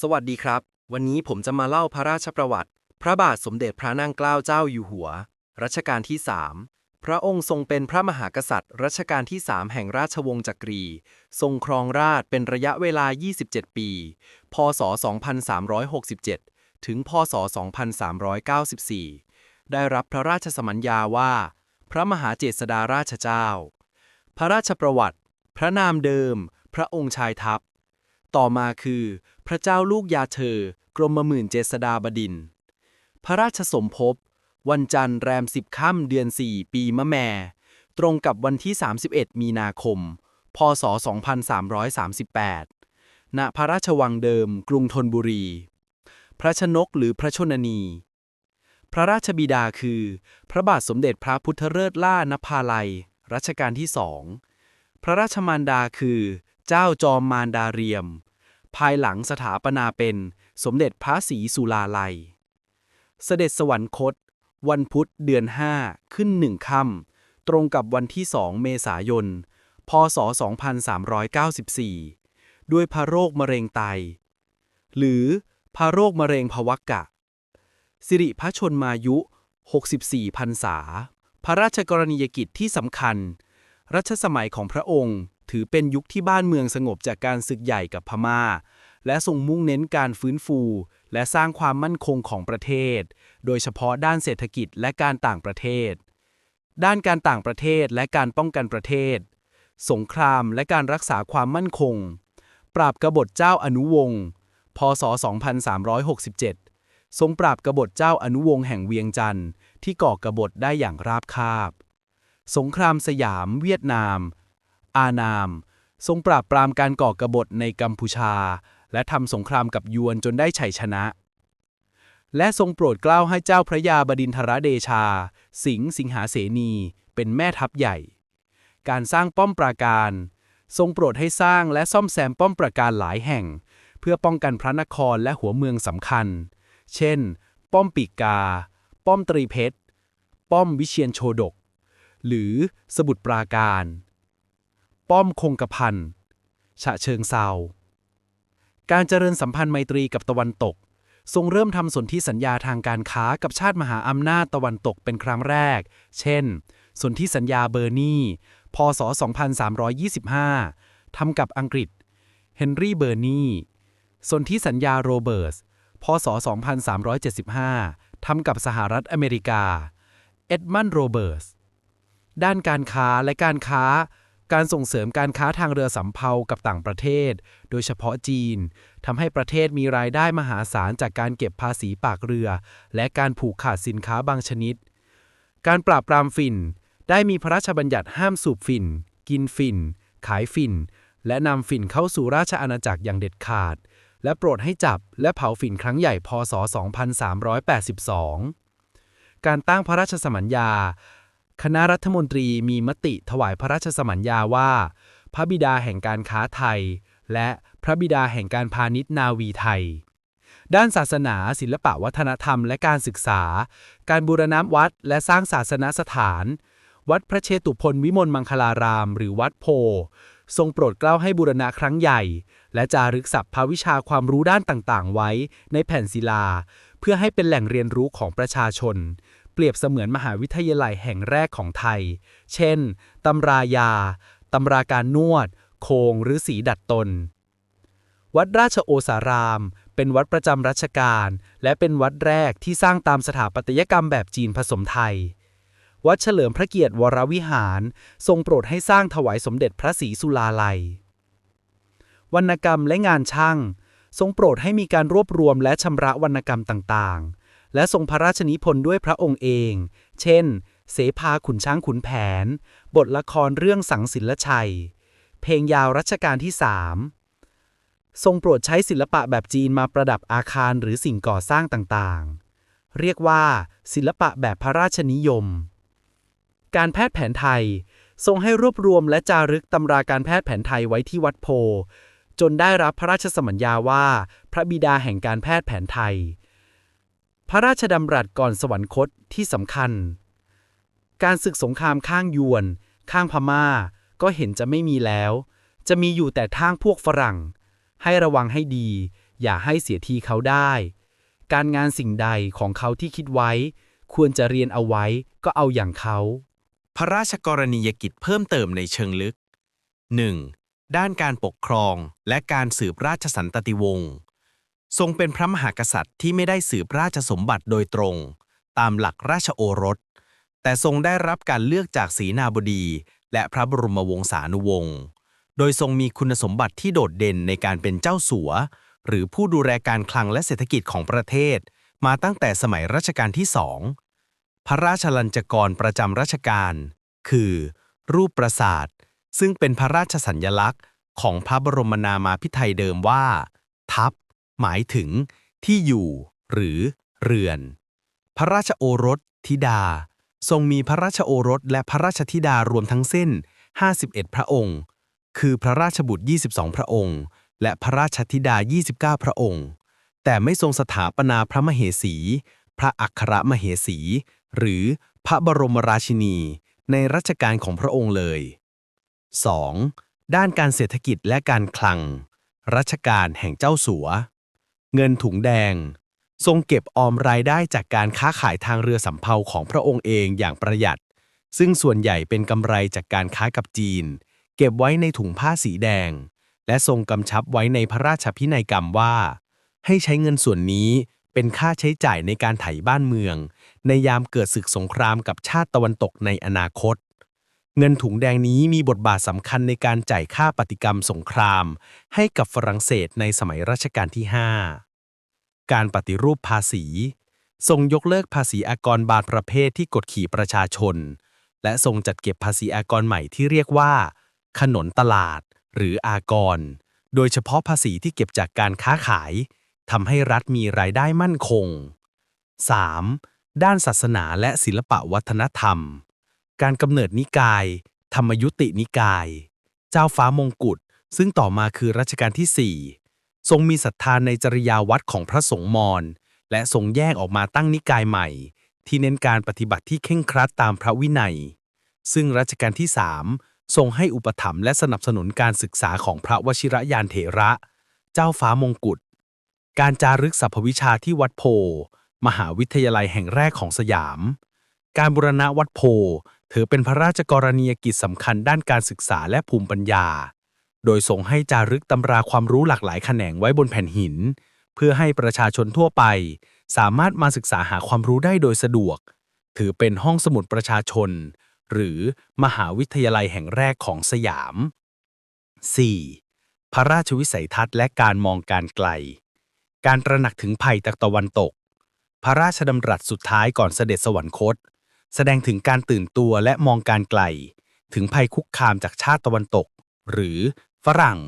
สวัสดีครับ วันนี้ผมจะมาเล่าพระราชประวัติ พระบาทสมเด็จพระนั่งเกล้าเจ้าอยู่หัว รัชกาลที่3พระองค์ทรงเป็นพระมหากษัตริย์ รัชกาลที่3แห่งราชวงศ์จักรี ทรงครองราชย์เป็นระยะเวลา 27 ปี พศ 2367 ถึง พศ 2394 ได้รับพระราชสมัญญาว่า พระมหาเจษฎาราชเจ้า พระราชประวัติ พระนามเดิม พระองค์ชายทัพ ต่อมาคือ พระเจ้าลูกยาเธอ กรมหมื่นเจษฎาบดิน พระราชสมภพ วันจันทร์แรมสิบค่ำเดือน 4 ปีมะแม่ ตรงกับวันที่ 31 มีนาคม พศ 2338 ณ พระราชวังเดิม กรุงธนบุรี พระชนกหรือพระชนนี พระราชบิดาคือ พระบาทสมเด็จพระพุทธเลิศล่านภาลัย รัชกาลที่สอง พระราชมารดาคือ เจ้าจอมมารดาเรียม ภายหลังสถาปนาเป็นสมเด็จพระศรีสุลาลัย เสด็จสวรรคต วันพุธเดือน 5 ขึ้นหนึ่งค่ำตรงกับวันที่ 2 เมษายน พศ 2394 ด้วยพระโรคมะเร็งไต หรือพระโรคมะเร็งภวักกะ สิริพระชนมายุ 64พรรษา พระราชกรณียกิจที่สำคัญ รัชสมัยของพระองค์ ถือเป็นยุคที่บ้านเมืองสงบจากการศึกใหญ่กับพม่า และทรงมุ่งเน้นการฟื้นฟู และสร้างความมั่นคงของประเทศ โดยเฉพาะด้านเศรษฐกิจและการต่างประเทศ ด้านการต่างประเทศและการป้องกันประเทศ สงครามและการรักษาความมั่นคง ปราบกบฏเจ้าอนุวงศ์ พศ 2367 ทรงปราบกบฏเจ้าอนุวงศ์แห่งเวียงจันทร์ที่ก่อกบฏได้อย่างราบคาบ สงครามสยามเวียดนาม อานาม ทรงปราบปรามการก่อกบฏในกัมพูชา และทำสงครามกับยวนจนได้ชัยชนะ และทรงโปรดเกล้าให้เจ้าพระยาบดินทรเดชา สิงห์สิงหาเสนี เป็นแม่ทัพใหญ่ การสร้างป้อมปราการ ทรงโปรดให้สร้างและซ่อมแซมป้อมปราการหลายแห่ง เพื่อป้องกันพระนครและหัวเมืองสำคัญ เช่น ป้อมปีกา ป้อมตรีเพชร ป้อมวิเชียนโชดก หรือสมุทรปราการ ป้อมคงกระพันฉะเชิงเซาการเจริญสัมพันธ์ไมตรีกับตะวันตก ทรงเริ่มทำสนธิสัญญาทางการค้ากับชาติมหาอำนาจตะวันตกเป็นครั้งแรก เช่น สนธิสัญญาเบอร์นีพศ 2325 ทำกับอังกฤษ เฮนรี่เบอร์นีสนธิสัญญาโรเบิร์ตส์พศ 2375 ทำกับสหรัฐอเมริกา เอ็ดมันด์โรเบิร์ตส์ด้านการค้าและการค้า การส่งเสริมการค้าทางเรือสำเภากับต่างประเทศ โดยเฉพาะจีนทำให้ประเทศมีรายได้มหาศาลจากการเก็บภาษีปากเรือ และการผูกขาดสินค้าบางชนิด การปราบปรามฝิ่น ได้มีพระราชบัญญัติห้ามสูบฝิ่น กินฝิ่น ขายฝิ่น และนำฝิ่นเข้าสู่ราชอาณาจักรอย่างเด็ดขาด และโปรดให้จับและเผาฝิ่นครั้งใหญ่พศ 2382 การตั้งพระราชสมัญญา คณะรัฐมนตรีมีมติถวายพระราชสมัญญาว่า พระบิดาแห่งการค้าไทย และพระบิดาแห่งการพาณิชย์นาวีไทย ด้านศาสนา ศิลปะวัฒนธรรม และการศึกษา การบูรณะวัด และสร้างศาสนสถาน วัดพระเชตุพนวิมลมังคลาราม หรือวัดโพ ทรงโปรดเกล้าให้บูรณะครั้งใหญ่ และจารึกศัพท์ภาวิชาความรู้ด้านต่างๆ ไว้ในแผ่นศิลา เพื่อให้เป็นแหล่งเรียนรู้ของประชาชน เปรียบเสมือนมหาวิทยาลัยแห่งแรกของไทย เช่น ตำรายา ตำราการนวด โคงหรือสีดัดตน วัดราชโอสาราม เป็นวัดประจำรัชกาลและเป็นวัดแรกที่สร้างตามสถาปัตยกรรมแบบจีนผสมไทย วัดเฉลิมพระเกียรติวรวิหาร ทรงโปรดให้สร้างถวายสมเด็จพระศรีสุลาลัยวรรณกรรมและงานช่าง ทรงโปรดให้มีการรวบรวมและชำระวรรณกรรมต่างๆ และทรงพระราชนิพนธ์ด้วยพระองค์เอง เช่น เสภาขุนช้างขุนแผน บทละครเรื่องสังศิลชัย เพลงยาวรัชกาลที่สามทรงโปรดใช้ศิลปะแบบจีนมาประดับอาคารหรือสิ่งก่อสร้างต่างๆ เรียกว่าศิลปะแบบพระราชนิยม การแพทย์แผนไทย ทรงให้รวบรวมและจารึกตำราการแพทย์แผนไทยไว้ที่วัดโพ จนได้รับพระราชสมัญญาว่า พระบิดาแห่งการแพทย์แผนไทย พระราชดำรัสก่อนสวรรคตที่สำคัญ การศึกสงครามข้างยวน ข้างพม่า ก็เห็นจะไม่มีแล้ว จะมีอยู่แต่ทางพวกฝรั่ง ให้ระวังให้ดี อย่าให้เสียทีเขาได้ การงานสิ่งใดของเขาที่คิดไว้ ควรจะเรียนเอาไว้ก็เอาอย่างเขา พระราชกรณียกิจเพิ่มเติมในเชิงลึก 1. ด้านการปกครองและการสืบราชสันตติวงศ์ ทรงเป็นพระมหากษัตริย์ที่ไม่ได้สืบราชสมบัติโดยตรง ตามหลักราชโอรส แต่ทรงได้รับการเลือกจากศรีนาบดี และพระบรมวงศานุวงศ์โดยทรงมีคุณสมบัติที่โดดเด่นในการเป็นเจ้าสัว หรือผู้ดูแลการคลังและเศรษฐกิจของประเทศ มาตั้งแต่สมัยรัชกาลที่สองพระราชลัญจกรประจำรัชกาลคือ รูปปราสาทซึ่งเป็นพระราชสัญญลักษณ์ ของพระบรมนามาพิไทยเดิมว่า ทัพ หมายถึงที่อยู่ หรือ เรือน พระราชโอรสธิดา ทรงมีพระราชโอรสและพระราชธิดารวมทั้งสิ้น 51 พระองค์ คือพระราชบุตร 22 พระองค์ และพระราชธิดา 29 พระองค์ แต่ไม่ทรงสถาปนาพระมเหสี พระอัครมเหสี หรือพระบรมราชินี ในรัชกาลของพระองค์เลย 2. ด้านการเศรษฐกิจและการคลัง รัชกาลแห่งเจ้าสัว เงินถุงแดง ทรงเก็บออมรายได้จากการค้าขายทางเรือสำเภาของพระองค์เองอย่างประหยัด ซึ่งส่วนใหญ่เป็นกำไรจากการค้ากับจีน เก็บไว้ในถุงผ้าสีแดง และทรงกำชับไว้ในพระราชพินัยกรรมว่า ให้ใช้เงินส่วนนี้เป็นค่าใช้จ่ายในการไถบ้านเมือง ในยามเกิดศึกสงครามกับชาติตะวันตกในอนาคต เงินถุงแดงนี้มีบทบาทสำคัญในการจ่ายค่าปฏิกรรมสงคราม ให้กับฝรั่งเศสในสมัยรัชกาลที่ 5 การปฏิรูปภาษี ทรงยกเลิกภาษีอากรบางประเภทที่กดขี่ประชาชน และทรงจัดเก็บภาษีอากรใหม่ที่เรียกว่า ขนนตลาด หรืออากร โดยเฉพาะภาษีที่เก็บจากการค้าขายทำให้รัฐมีรายได้มั่นคง 3. ด้านศาสนาและศิลปะวัฒนธรรม การกำเนิดนิกาย ธรรมยุตินิกาย เจ้าฟ้ามงกุฎซึ่งต่อมาคือรัชกาลที่ 4 ทรงมีศรัทธาในจริยาวัดของพระสงฆ์มอญและทรงแยกออกมาตั้งนิกายใหม่ ที่เน้นการปฏิบัติที่เคร่งครัดตามพระวินัย ซึ่งรัชกาลที่ 3 ทรงให้อุปถัมภ์และสนับสนุนการศึกษาของพระวชิรยานเถระ เจ้าฟ้ามงกุฎการจารึกสรรพวิชาที่วัดโพ มหาวิทยาลัยแห่งแรกของสยาม การบูรณะวัดโพ ถือเป็นพระราชกรณียกิจสำคัญด้านการศึกษาและภูมิปัญญา โดยทรงให้จารึกตำราความรู้หลากหลายแขนงไว้บนแผ่นหิน เพื่อให้ประชาชนทั่วไป สามารถมาศึกษาหาความรู้ได้โดยสะดวก ถือเป็นห้องสมุดประชาชน หรือมหาวิทยาลัยแห่งแรกของสยาม 4. พระราชวิสัยทัศน์และการมองการไกล การตระหนักถึงภัยจากตะวันตก พระราชดำรัสสุดท้ายก่อนเสด็จสวรรคต แสดงถึงการตื่นตัวและมองการไกล ถึงภัยคุกคามจากชาติตะวันตก หรือฝรั่ง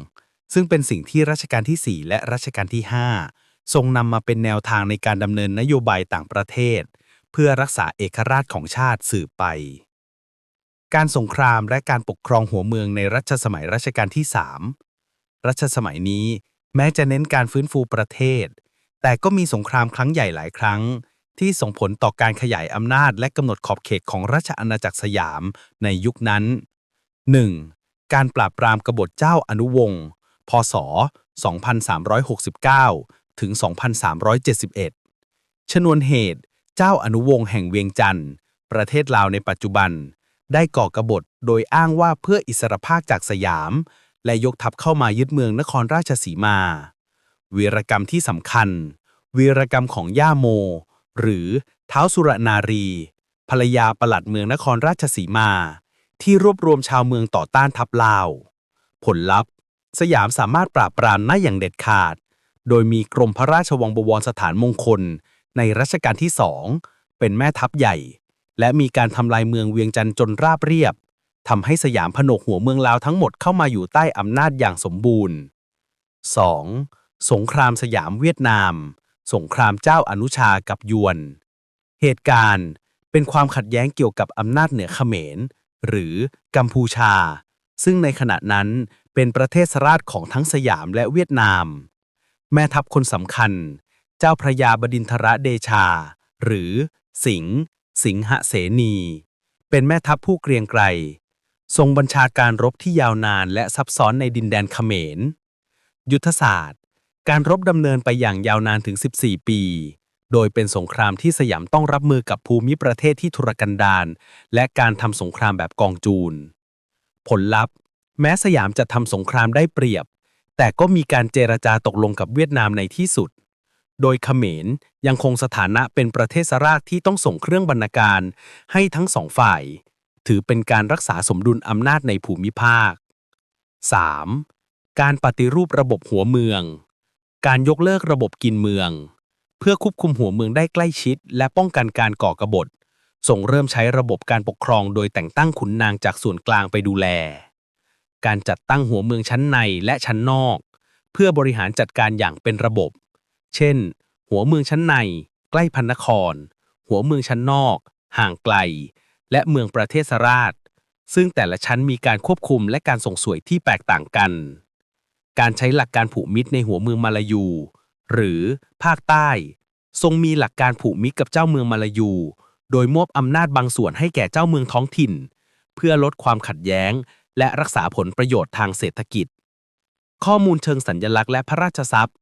ซึ่งเป็นสิ่งที่รัชกาลที่ 4 และรัชกาลที่ 5 ทรงนำมาเป็นแนวทางในการดำเนินนโยบายต่างประเทศ เพื่อรักษาเอกราชของชาติสืบไป การสงครามและการปกครองหัวเมืองในรัชสมัยรัชกาลที่ 3 รัชสมัยนี้แม้จะเน้นการฟื้นฟูประเทศ แต่ก็มีสงครามครั้งใหญ่หลายครั้ง ที่ส่งผลต่อการขยายอำนาจและกำหนดขอบเขตของราชอาณาจักรสยามในยุคนั้น 1. การปราบปรามกบฏเจ้าอนุวงศ์ พศ 2369 ถึง 2371 ชนวนเหตุ เจ้าอนุวงศ์แห่งเวียงจันทร์ ประเทศลาวในปัจจุบัน ได้ก่อกบฏโดยอ้างว่าเพื่ออิสรภาพจากสยาม และยกทัพเข้ามายึดเมืองนครราชสีมา วีรกรรมที่สำคัญ วีรกรรมของย่าโม หรือเท้าสุรนารี ภรรยาปลัดเมืองนครราชสีมา ที่รวบรวมชาวเมืองต่อต้านทัพลาว ผลลัพธ์ สยามสามารถปราบปรามได้อย่างเด็ดขาด โดยมีกรมพระราชวังบวรสถานมงคล ในรัชกาลที่สองเป็นแม่ทัพใหญ่ และมีการทำลายเมืองเวียงจันทร์จนราบเรียบทำให้สยามผนวกหัวเมืองลาวทั้งหมดเข้ามาอยู่ใต้อำนาจอย่างสมบูรณ์ 2. สงครามสยามเวียดนาม สงครามเจ้าอนุชากับยวน เหตุการณ์เป็นความขัดแย้งเกี่ยวกับอำนาจเหนือเขมร หรือกัมพูชา ซึ่งในขณะนั้นเป็นประเทศสราชของทั้งสยามและเวียดนาม แม่ทัพคนสำคัญ เจ้าพระยาบดินทรเดชา หรือสิงห์สิงหเสนี เป็นแม่ทัพผู้เกรียงไกรทรงบัญชาการรบที่ยาวนานและซับซ้อนในดินแดนเขมร ยุทธศาสตร์ การรบดำเนินไปอย่างยาวนานถึง 14 ปี โดยเป็นสงครามที่สยามต้องรับมือกับภูมิประเทศที่ทุรกันดารและการทำสงครามแบบกองจูน ผลลัพธ์ แม้สยามจะทำสงครามได้เปรียบ แต่ก็มีการเจรจาตกลงกับเวียดนามในที่สุด โดยเขมรยังคงสถานะเป็นประเทศสราชที่ต้องส่งเครื่องบรรณาการให้ทั้งสองฝ่าย ถือเป็นการรักษาสมดุลอำนาจในภูมิภาค 3. การปฏิรูประบบหัวเมือง การยกเลิกระบบกินเมือง เพื่อควบคุมหัวเมืองได้ใกล้ชิด และป้องกันการก่อกบฏส่งเริ่มใช้ระบบการปกครองโดยแต่งตั้งขุนนางจากส่วนกลางไปดูแล การจัดตั้งหัวเมืองชั้นในและชั้นนอก เพื่อบริหารจัดการอย่างเป็นระบบ เช่น หัวเมืองชั้นใน ใกล้พันนคร หัวเมืองชั้นนอก ห่างไกล และเมืองประเทศสราช ซึ่งแต่ละชั้นมีการควบคุมและการส่งสวยที่แตกต่างกัน การใช้หลักการผูกมิตรในหัวเมืองมาลายู หรือภาคใต้ ทรงมีหลักการผูกมิตรกับเจ้าเมืองมาลายู โดยมอบอำนาจบางส่วนให้แก่เจ้าเมืองท้องถิ่น เพื่อลดความขัดแย้ง และรักษาผลประโยชน์ทางเศรษฐกิจ ข้อมูลเชิงสัญญลักษณ์และพระราชทรัพย์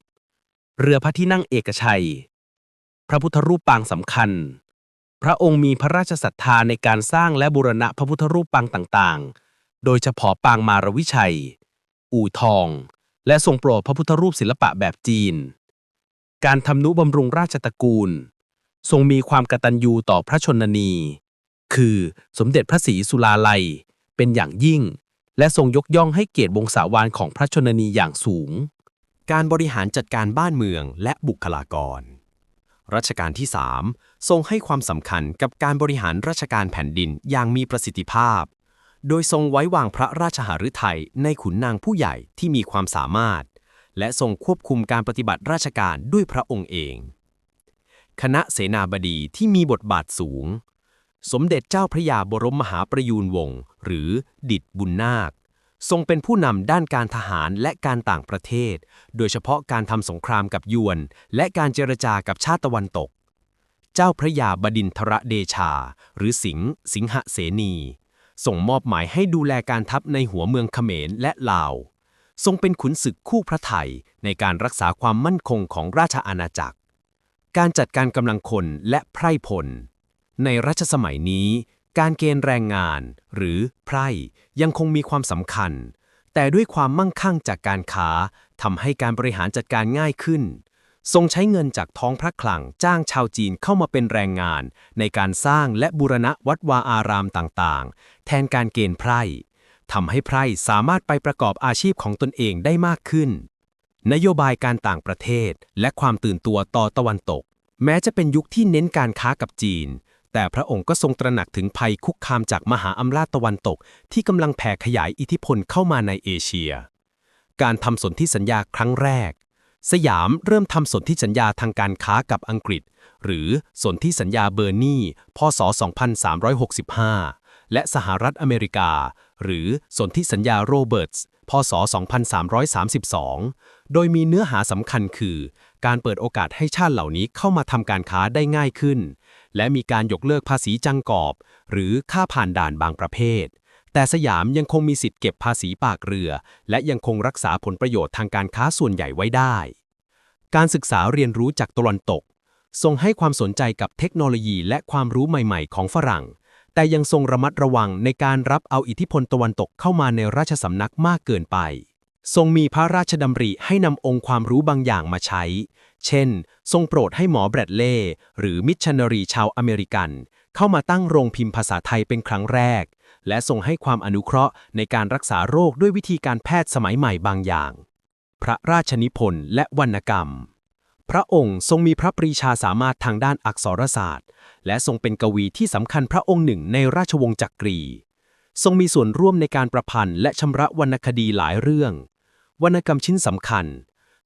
เรือพระที่นั่งเอกชัย พระพุทธรูปปางสำคัญ พระองค์มีพระราชศรัทธาในการสร้างและบูรณะพระพุทธรูปปางต่างๆ โดยเฉพาะปางมารวิชัย อู่ทอง และทรงโปรดพระพุทธรูปศิลปะแบบจีน การทำนุบำรุงราชตระกูล ทรงมีความกตัญญูต่อพระชนนี คือสมเด็จพระศรีสุลาลัย เป็นอย่างยิ่ง และทรงยกย่องให้เกียรติวงศาวานของพระชนนีอย่างสูง การบริหารจัดการบ้านเมืองและบุคลากร รัชกาลที่ 3 ทรงให้ความสำคัญกับการบริหารราชการแผ่นดินอย่างมีประสิทธิภาพ โดยทรงไว้วางพระราชหฤทัยในขุนนางผู้ใหญ่ที่มีความสามารถ และทรงควบคุมการปฏิบัติราชการด้วยพระองค์เอง คณะเสนาบดีที่มีบทบาทสูง สมเด็จเจ้าพระยาบรมมหาประยูรวงศ์หรือดิดบุญนาค ทรงเป็นผู้นำด้านการทหารและการต่างประเทศ โดยเฉพาะการทำสงครามกับยวน และการเจรจากับชาติตะวันตก เจ้าพระยาบดินทรเดชา หรือสิงห์สิงหเสนี ส่งมอบหมายให้ดูแลการทัพในหัวเมืองเขมรและลาว ทรงเป็นขุนศึกคู่พระไทยในการรักษาความมั่นคงของราชอาณาจักร การจัดการกำลังคนและไพร่พล ในรัชสมัยนี้ การเกณฑ์แรงงานหรือไพร่ยังคงมีความสำคัญ แต่ด้วยความมั่งคั่งจากการค้าทำให้การบริหารจัดการง่ายขึ้น ทรงใช้เงินจากท้องพระคลังจ้างชาวจีนเข้ามาเป็นแรงงาน ในการสร้างและบูรณะวัดวาอารามต่างๆ แทนการเกณฑ์ไพร่ทำให้ไพร่สามารถไปประกอบอาชีพของตนเองได้มากขึ้น นโยบายการต่างประเทศและความตื่นตัวต่อตะวันตก แม้จะเป็นยุคที่เน้นการค้ากับจีน แต่พระองค์ก็ทรงตระหนักถึงภัยคุกคามจากมหาอำนาจตะวันตก ที่กำลังแผ่ขยายอิทธิพลเข้ามาในเอเชีย การทำสนธิสัญญาครั้งแรก สยามเริ่มทำสนธิสัญญาทางการค้ากับอังกฤษ หรือสนธิสัญญาเบอร์นีพศ 2365 และสหรัฐอเมริกา หรือสนธิสัญญาโรเบิร์ตส์พศ 2332 โดยมีเนื้อหาสำคัญคือ การเปิดโอกาสให้ชาติเหล่านี้เข้ามาทำการค้าได้ง่ายขึ้น และมีการยกเลิกภาษีจังกอบ หรือค่าผ่านด่านบางประเภท แต่สยามยังคงมีสิทธิ์เก็บภาษีปากเรือ และยังคงรักษาผลประโยชน์ทางการค้าส่วนใหญ่ไว้ได้ การศึกษาเรียนรู้จากตะวันตก ทรงให้ความสนใจกับเทคโนโลยีและความรู้ใหม่ๆ ของฝรั่ง แต่ยังทรงระมัดระวังในการรับเอาอิทธิพลตะวันตกเข้ามาในราชสำนักมากเกินไป ทรงมีพระราชดำริให้นำองค์ความรู้บางอย่างมาใช้ เช่น ทรงโปรดให้หมอแบรดเล่หรือมิชชันนารีชาวอเมริกัน เข้ามาตั้งโรงพิมพ์ภาษาไทยเป็นครั้งแรก และทรงให้ความอนุเคราะห์ในการรักษาโรคด้วยวิธีการแพทย์สมัยใหม่บางอย่าง พระราชนิพนธ์และวรรณกรรม พระองค์ทรงมีพระปรีชาสามารถทางด้านอักษรศาสตร์ และทรงเป็นกวีที่สำคัญพระองค์หนึ่งในราชวงศ์จักรี ทรงมีส่วนร่วมในการประพันธ์และชำระวรรณคดีหลายเรื่อง วรรณกรรมชิ้นสำคัญ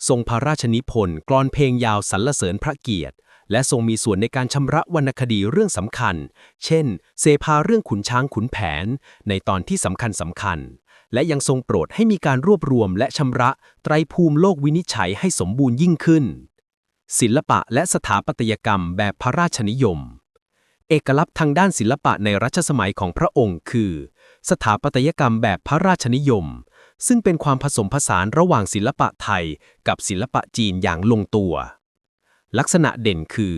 ทรงพระราชนิพนธ์กลอนเพลงยาวสรรเสริญพระเกียรติ และทรงมีส่วนในการชำระวรรณคดีเรื่องสำคัญ เช่น เสภาเรื่องขุนช้างขุนแผน ในตอนที่สำคัญสำคัญ และยังทรงโปรดให้มีการรวบรวมและชำระไตรภูมิโลกวินิจฉัยให้สมบูรณ์ยิ่งขึ้น ศิลปะและสถาปัตยกรรมแบบพระราชนิยม เอกลักษณ์ทางด้านศิลปะในรัชสมัยของพระองค์คือ สถาปัตยกรรมแบบพระราชนิยมซึ่งเป็นความผสมผสานระหว่างศิลปะไทยกับศิลปะจีนอย่างลงตัว ลักษณะเด่นคือ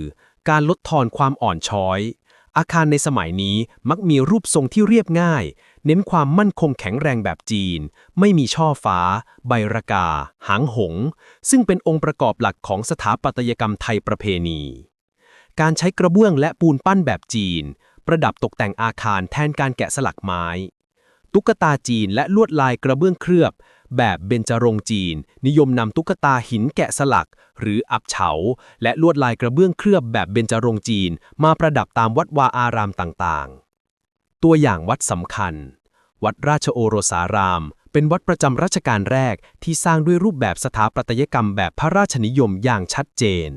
การลดทอนความอ่อนช้อย อาคารในสมัยนี้มักมีรูปทรงที่เรียบง่าย เน้นความมั่นคงแข็งแรงแบบจีน ไม่มีช่อฟ้า ใบระกา หางหง ซึ่งเป็นองค์ประกอบหลักของสถาปัตยกรรมไทยประเพณี การใช้กระเบื้องและปูนปั้นแบบจีน ประดับตกแต่งอาคารแทนการแกะสลักไม้ ตุ๊กตาจีนและลวดลายกระเบื้องเคลือบ แบบเบญจรงจีน นิยมนำตุ๊กตาหินแกะสลัก หรืออับเฉา และลวดลายกระเบื้องเคลือบแบบเบญจรงจีน มาประดับตามวัดวาอารามต่างๆ ตัวอย่างวัดสำคัญ วัดราชโอรสาราม เป็นวัดประจำรัชกาลแรกที่สร้างด้วยรูปแบบสถาปัตยกรรมแบบพระราชนิยมอย่างชัดเจน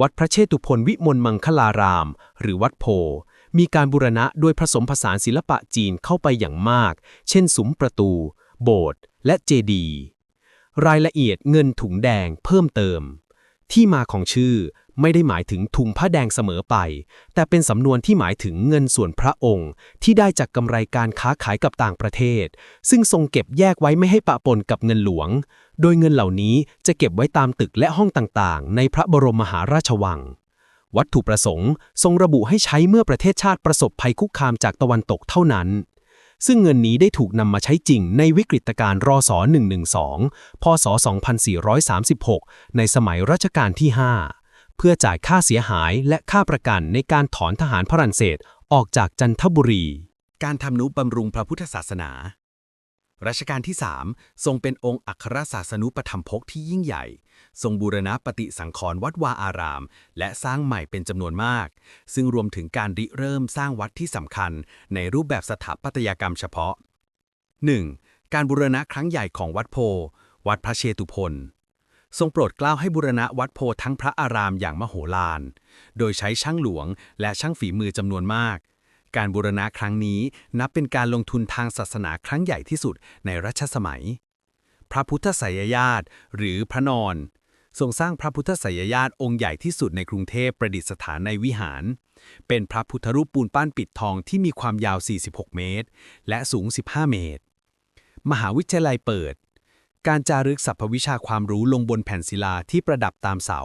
วัดพระเชตุพนวิมลมังคลาราม หรือวัดโพมีการบูรณะโดยผสมผสานศิลปะจีนเข้าไปอย่างมาก เช่นสุมประตู โบสถ์ และเจดีรายละเอียดเงินถุงแดงเพิ่มเติม ที่มาของชื่อไม่ได้หมายถึงถุงผ้าแดงเสมอไป แต่เป็นสำนวนที่หมายถึงเงินส่วนพระองค์ ที่ได้จากกำไรการค้าขายกับต่างประเทศ ซึ่งทรงเก็บแยกไว้ไม่ให้ปะปนกับเงินหลวง โดยเงินเหล่านี้จะเก็บไว้ตามตึกและห้องต่างๆ ในพระบรมมหาราชวัง วัตถุประสงค์ ทรงระบุให้ใช้เมื่อประเทศชาติประสบภัยคุกคามจากตะวันตกเท่านั้น ซึ่งเงินนี้ได้ถูกนำมาใช้จริงในวิกฤตการณ์รศ112 พศ 2436 ในสมัยรัชกาลที่ 5 เพื่อจ่ายค่าเสียหายและค่าประกันในการถอนทหารฝรั่งเศสออกจากจันทบุรี การทำนุบำรุงพระพุทธศาสนา รัชกาลที่ 3 ทรงเป็นองค์อัครศาสนุปธรรมภกที่ยิ่งใหญ่ ทรงบูรณะปฏิสังขรณ์วัดวาอาราม และสร้างใหม่เป็นจำนวนมาก ซึ่งรวมถึงการริเริ่มสร้างวัดที่สำคัญ ในรูปแบบสถาปัตยกรรมเฉพาะ 1. การบูรณะครั้งใหญ่ของวัดโพ วัดพระเชตุพนทรงโปรดเกล้าให้บูรณะวัดโพทั้งพระอารามอย่างมโหฬาร โดยใช้ช่างหลวงและช่างฝีมือจำนวนมาก การบูรณะครั้งนี้นับเป็นการลงทุนทางศาสนาครั้งใหญ่ที่สุดในรัชสมัย พระพุทธไสยญาติหรือพระนอนทรงสร้างพระพุทธไสยญาติองค์ใหญ่ที่สุดในกรุงเทพประดิษฐานในวิหาร เป็นพระพุทธรูปปูนปั้นปิดทองที่มีความยาว 46 เมตร และสูง 15 เมตร มหาวิทยาลัยเปิด การจารึกสรรพวิชาความรู้ลงบนแผ่นศิลาที่ประดับตามเสา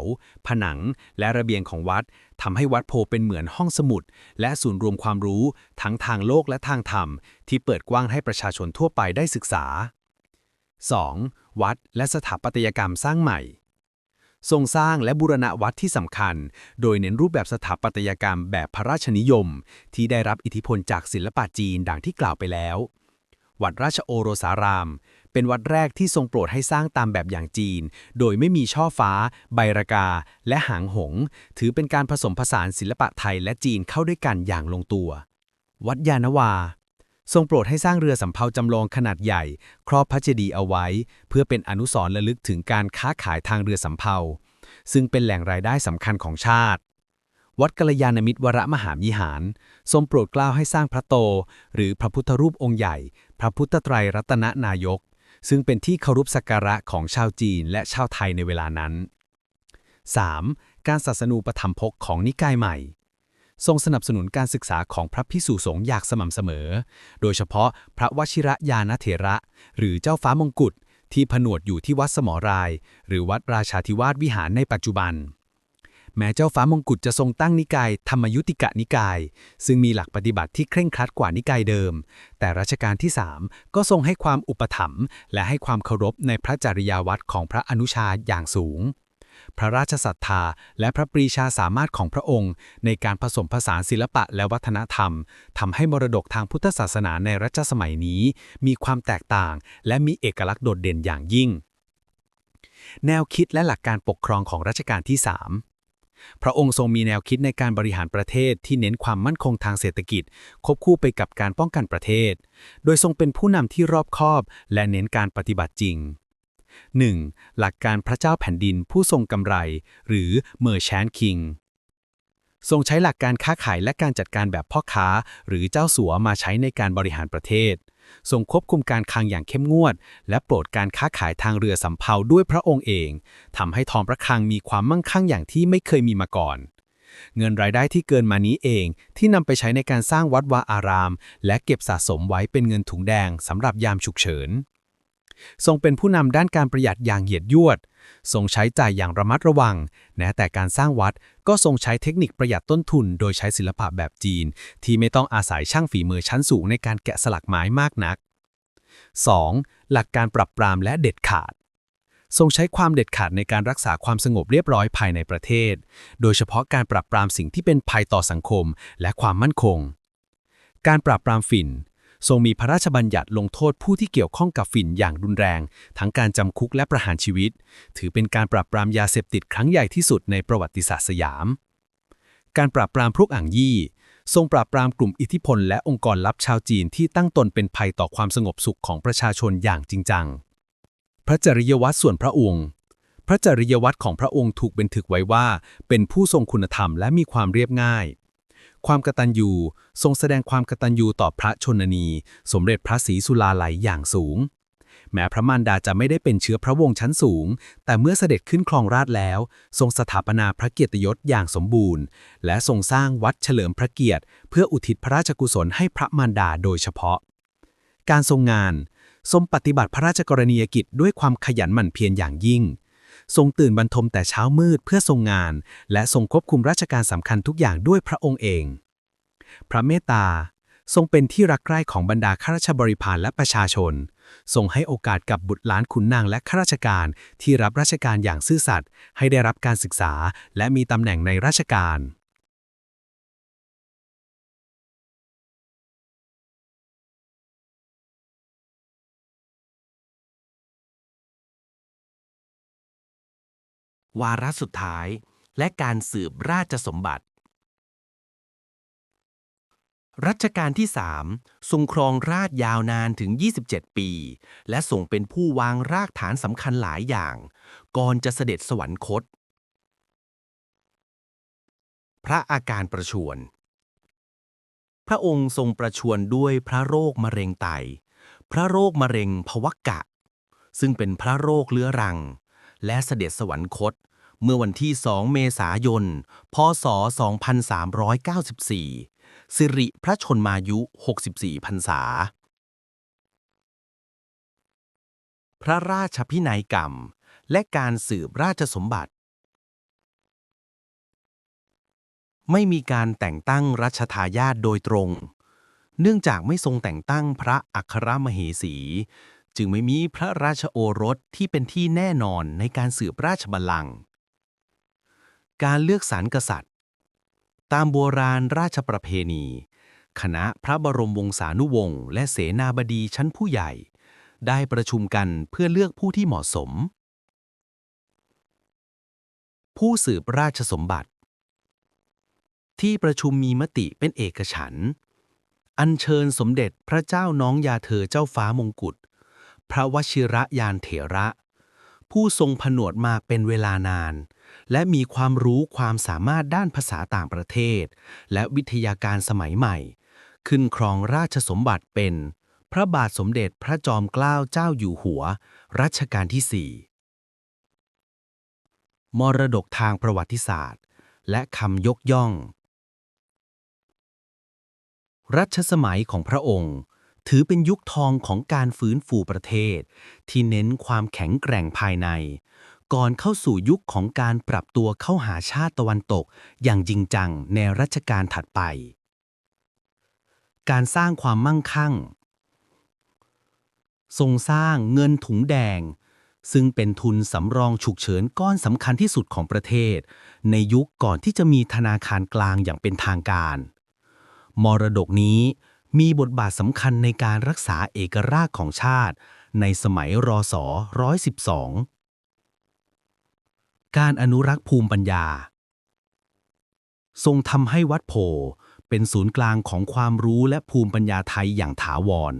ผนัง และระเบียงของวัดทำให้วัดโพเป็นเหมือนห้องสมุด และศูนย์รวมความรู้ทั้งทางโลกและทางธรรม ที่เปิดกว้างให้ประชาชนทั่วไปได้ศึกษา 2. วัดและสถาปัตยกรรมสร้างใหม่ ทรงสร้างและบูรณะวัดที่สำคัญ โดยเน้นรูปแบบสถาปัตยกรรมแบบพระราชนิยม ที่ได้รับอิทธิพลจากศิลปะจีนดังที่กล่าวไปแล้ว วัดราชโอรสาราม เป็นวัดแรกที่ทรงโปรดให้สร้างตามแบบอย่างจีน โดยไม่มีช่อฟ้า ใบระกา และหางหง ถือเป็นการผสมผสานศิลปะไทยและจีนเข้าด้วยกันอย่างลงตัว วัดยานวา ทรงโปรดให้สร้างเรือสำเภาจำลองขนาดใหญ่ ครอบพระเจดีย์เอาไว้ เพื่อเป็นอนุสรณ์ระลึกถึงการค้าขายทางเรือสำเภา ซึ่งเป็นแหล่งรายได้สำคัญของชาติวัดกัลยาณมิตรวรมหาวิหาร ทรงโปรดเกล้าให้สร้างพระโต หรือพระพุทธรูปองค์ใหญ่ พระพุทธไตรรัตนนายก ซึ่งเป็นที่เคารพสักการะของชาวจีนและชาวไทยในเวลานั้น 3. การศาสนูปธรรมภกของนิกายใหม่ ทรงสนับสนุนการศึกษาของพระพิสุสงฆ์อย่างสม่ำเสมอ โดยเฉพาะพระวชิระยานเถระ หรือเจ้าฟ้ามงกุฎที่ผนวดอยู่ที่วัดสมราย หรือวัดราชาธิวาสวิหารในปัจจุบัน แม้เจ้าฟ้ามงกุฎจะทรงตั้งนิกาย ธรรมยุติกะนิกาย ซึ่งมีหลักปฏิบัติที่เคร่งครัดกว่านิกายเดิม แต่รัชกาลที่ 3 ก็ทรงให้ความอุปถัมภ์และให้ความเคารพในพระจริยาวัดของพระอนุชาอย่างสูง พระราชศรัทธาและพระปรีชาสามารถของพระองค์ ในการผสมผสานศิลปะและวัฒนธรรมทำให้มรดกทางพุทธศาสนาในรัชสมัยนี้ มีความแตกต่าง และมีเอกลักษณ์โดดเด่นอย่างยิ่ง แนวคิดและหลักการปกครองของรัชกาลที่ 3 พระองค์ทรงมีแนวคิดในการบริหารประเทศที่เน้นความมั่นคงทางเศรษฐกิจ ควบคู่ไปกับการป้องกันประเทศ โดยทรงเป็นผู้นำที่รอบคอบ และเน้นการปฏิบัติจริง 1. หลักการพระเจ้าแผ่นดินผู้ทรงกำไร หรือ Merchant King ทรงใช้หลักการค้าขายและการจัดการแบบพ่อค้า หรือเจ้าสัวมาใช้ในการบริหารประเทศ ทรงควบคุมการคลังอย่างเข้มงวด และโปรดการค้าขายทางเรือสำเภาด้วยพระองค์เองทำให้ทองพระคลังมีความมั่งคั่งอย่างที่ไม่เคยมีมาก่อน เงินรายได้ที่เกินมานี้เอง ที่นำไปใช้ในการสร้างวัดวาอาราม และเก็บสะสมไว้เป็นเงินถุงแดงสำหรับยามฉุกเฉิน ทรงเป็นผู้นำด้านการประหยัดอย่างเหยียดยวด ทรงใช้จ่ายอย่างระมัดระวัง แม้แต่การสร้างวัดก็ทรงใช้เทคนิคประหยัดต้นทุน โดยใช้ศิลปะแบบจีน ที่ไม่ต้องอาศัยช่างฝีมือชั้นสูงในการแกะสลักไม้มากนัก 2. หลักการปรับปรามและเด็ดขาด ทรงใช้ความเด็ดขาดในการรักษาความสงบเรียบร้อยภายในประเทศ โดยเฉพาะการปรับปรามสิ่งที่เป็นภัยต่อสังคม และความมั่นคง การปราบปรามฝิ่น ทรงมีพระราชบัญญัติลงโทษผู้ที่เกี่ยวข้องกับฝิ่นอย่างรุนแรง ทั้งการจำคุกและประหารชีวิต ถือเป็นการปราบปรามยาเสพติดครั้งใหญ่ที่สุดในประวัติศาสตร์สยาม การปราบปรามพวกอ่างยี่ ทรงปราบปรามกลุ่มอิทธิพลและองค์กรลับชาวจีนที่ตั้งตนเป็นภัยต่อความสงบสุขของประชาชนอย่างจริงจัง พระจริยวัตรส่วนพระองค์พระจริยวัตรของพระองค์ถูกบันทึกไว้ว่า เป็นผู้ทรงคุณธรรมและมีความเรียบง่าย ความกตัญญูทรงแสดงความกตัญญูต่อพระชนนี สมเด็จพระศรีสุลาไหลยอย่างสูง แม้พระมารดาจะไม่ได้เป็นเชื้อพระวงศ์ชั้นสูง แต่เมื่อเสด็จขึ้นครองราชแล้ว ทรงสถาปนาพระเกียรติยศอย่างสมบูรณ์ และทรงสร้างวัดเฉลิมพระเกียรติ เพื่ออุทิศพระราชกุศลให้พระมารดาโดยเฉพาะ การทรงงานทรงปฏิบัติพระราชกรณียกิจด้วยความขยันหมั่นเพียรอย่างยิ่ง ทรงตื่นบรรทมแต่เช้ามืดเพื่อทรงงาน และทรงควบคุมราชการสำคัญทุกอย่างด้วยพระองค์เอง พระเมตตาทรงเป็นที่รักใคร่ของบรรดาข้าราชบริพารและประชาชน ทรงให้โอกาสกับบุตรหลานขุนนางและข้าราชการที่รับราชการอย่างซื่อสัตย์ให้ได้รับการศึกษา และมีตำแหน่งในราชการ วาระสุดท้าย และการสืบราชสมบัติ รัชกาลที่ 3 ทรงครองราชยาวนานถึง 27 ปี และทรงเป็นผู้วางรากฐานสำคัญหลายอย่าง ก่อนจะเสด็จสวรรคต พระอาการประชวรพระองค์ทรงประชวรด้วยพระโรคมะเร็งไต พระโรคมะเร็งพวักกะซึ่งเป็นพระโรคเลื้อรัง และเสด็จสวรรคต เมื่อวันที่ 2 เมษายน พศ 2394 สิริพระชนมายุ 64 พรรษา พระราชพินัยกรรม และการสืบราชสมบัติ ไม่มีการแต่งตั้งรัชทายาทโดยตรง เนื่องจากไม่ทรงแต่งตั้งพระอัครมเหสี จึงไม่มีพระราชโอรสที่เป็นที่แน่นอนในการสืบราชบัลลังก์การเลือกสารกษัตริย์ ตามโบราณราชประเพณี คณะพระบรมวงศานุวงศ์และเสนาบดีชั้นผู้ใหญ่ ได้ประชุมกันเพื่อเลือกผู้ที่เหมาะสม ผู้สืบราชสมบัติ ที่ประชุมมีมติเป็นเอกฉันท์อัญเชิญสมเด็จพระเจ้าน้องยาเธอเจ้าฟ้ามงกุฎ พระวชิระยานเถระ ผู้ทรงผนวดมาเป็นเวลานาน และมีความรู้ความสามารถด้านภาษาต่างประเทศ และวิทยาการสมัยใหม่ ขึ้นครองราชสมบัติเป็น พระบาทสมเด็จพระจอมเกล้าเจ้าอยู่หัว รัชกาลที่สี่มรดกทางประวัติศาสตร์ และคำยกย่อง รัชสมัยของพระองค์ ถือเป็นยุคทองของการฟื้นฟูประเทศ ที่เน้นความแข็งแกร่งภายใน ก่อนเข้าสู่ยุคของการปรับตัวเข้าหาชาติตะวันตก อย่างจริงจังในรัชกาลถัดไป การสร้างความมั่งคั่ง ทรงสร้างเงินถุงแดงซึ่งเป็นทุนสำรองฉุกเฉินก้อนสำคัญที่สุดของประเทศ ในยุคก่อนที่จะมีธนาคารกลางอย่างเป็นทางการ มรดกนี้ มีบทบาทสำคัญในการรักษาเอกราชของชาติ ในสมัยรศ112 การอนุรักษ์ภูมิปัญญา ทรงทำให้วัดโพเป็นศูนย์กลางของความรู้และภูมิปัญญาไทยอย่างถาวร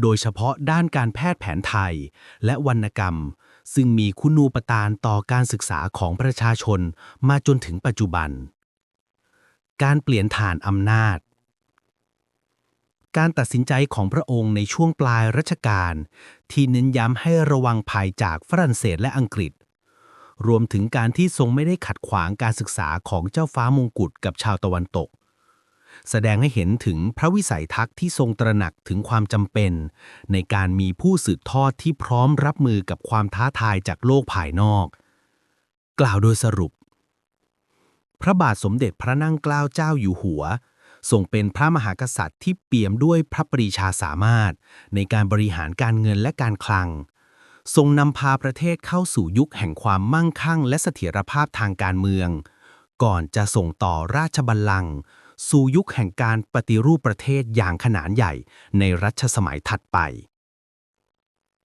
โดยเฉพาะด้านการแพทย์แผนไทยและวรรณกรรม ซึ่งมีคุณูปการต่อการศึกษาของประชาชนมาจนถึงปัจจุบัน การเปลี่ยนฐานอำนาจ การตัดสินใจของพระองค์ในช่วงปลายรัชกาลที่เน้นย้ำให้ระวังภัยจากฝรั่งเศสและอังกฤษ รวมถึงการที่ทรงไม่ได้ขัดขวางการศึกษาของเจ้าฟ้ามงกุฎกับชาวตะวันตก แสดงให้เห็นถึงพระวิสัยทัศน์ที่ทรงตระหนักถึงความจำเป็น ในการมีผู้สืบทอดที่พร้อมรับมือกับความท้าทายจากโลกภายนอก กล่าวโดยสรุป พระบาทสมเด็จพระนั่งเกล้าเจ้าอยู่หัว ทรงเป็นพระมหากษัตริย์ที่เปี่ยมด้วยพระปรีชาสามารถ ในการบริหารการเงินและการคลัง ทรงนำพาประเทศเข้าสู่ยุคแห่งความมั่งคั่ง และเสถียรภาพทางการเมือง ก่อนจะส่งต่อราชบัลลังก์สู่ยุคแห่งการปฏิรูปประเทศอย่างขนานใหญ่ในรัชสมัยถัดไป